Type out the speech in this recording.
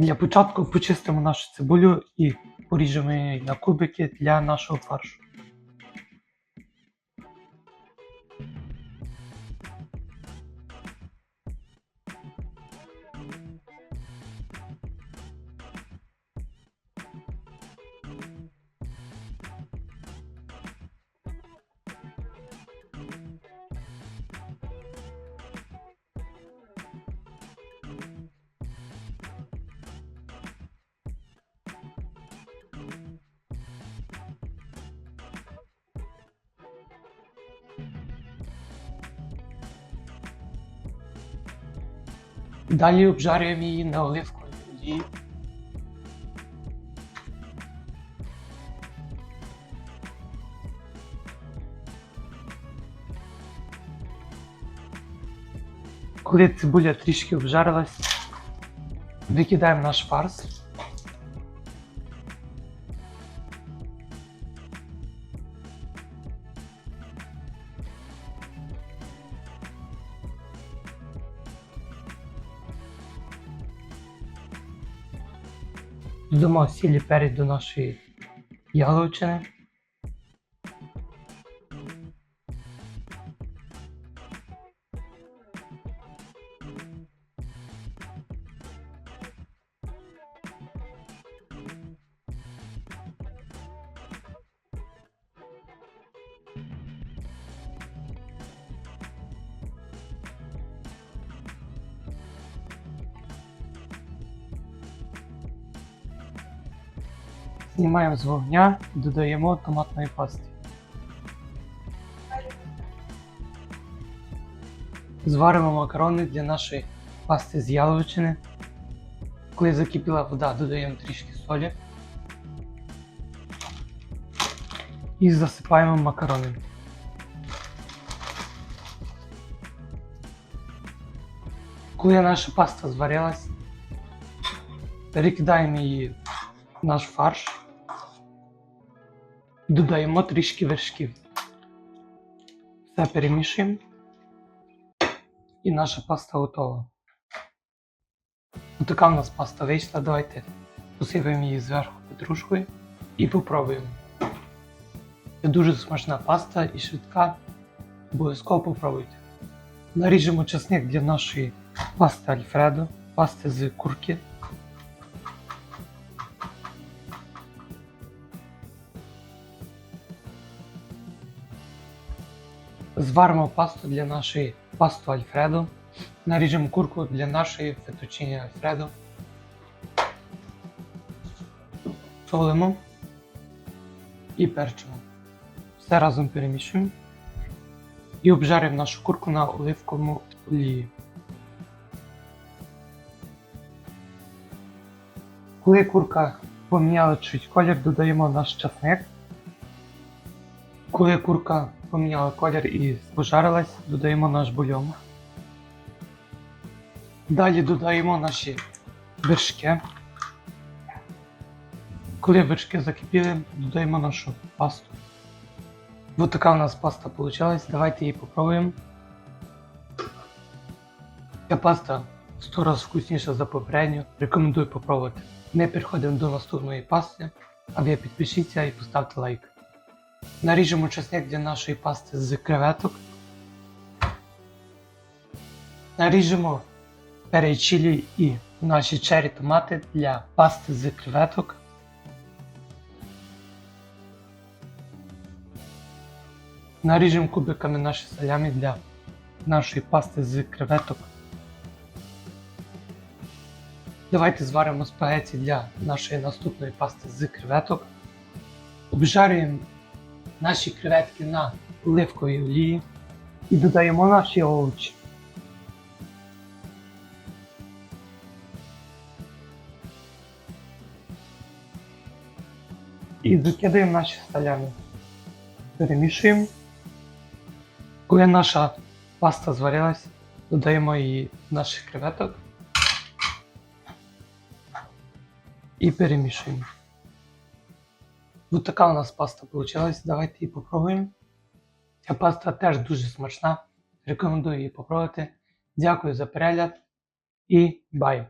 Для початку почистимо нашу цибулю і поріжемо її на кубики для нашого фаршу. Далі обжарюємо її на оливковій олії. Коли цибуля трішки обжарилась, викидаємо наш фарс. Додамо сілі перець до нашої яловичини. Знімаємо з вогня і додаємо томатної пасти. Зваримо макарони для нашої пасти з яловичини. Коли закипіла вода, додаємо трішки солі. І засипаємо макарони. Коли наша паста зварилась, перекидаємо її в наш фарш. Додаємо трішки вершків. Все перемішуємо. І наша паста готова. Отака в нас паста вийшла. Давайте посипаємо її зверху петрушкою і попробуємо. Це дуже смачна паста і швидка. Обов'язково попробуйте. Наріжемо часник для нашої пасти Альфредо, пасти з курки. Зваримо пасту для нашої пасту Альфредо. Наріжемо курку для нашої фетучині Альфредо. Солимо і перчимо. Все разом перемішуємо. І обжаримо нашу курку на оливковому олії. Коли курка поміняла чуть колір, додаємо наш часник. Коли курка поміняла колір і пожарилась, додаємо наш бульйон. Далі додаємо наші вершки. Коли вершки закипіли, додаємо нашу пасту. Ось така у нас паста вийшла. Давайте її попробуємо. Ця паста в 100 разів вкусніша за попередню. Рекомендую попробувати. Ми переходимо до наступної пасти. А ви підпишіться і поставте лайк. Наріжемо чесник для нашої пасти з креветок. Наріжемо перець чилі і наші чері томати для пасти з креветок. Наріжемо кубиками наші салямі для нашої пасти з креветок. Давайте зваримо спагеті для нашої наступної пасти з креветок. Обжарюємо наші креветки на оливковій олії і додаємо наші овочі. І закидаємо наші салями. Перемішуємо. Коли наша паста зварилась, додаємо її наших креветок і перемішуємо. Ось така у нас паста получилась. Давайте її попробуємо. Ця паста теж дуже смачна. Рекомендую її попробувати. Дякую за перегляд і бай!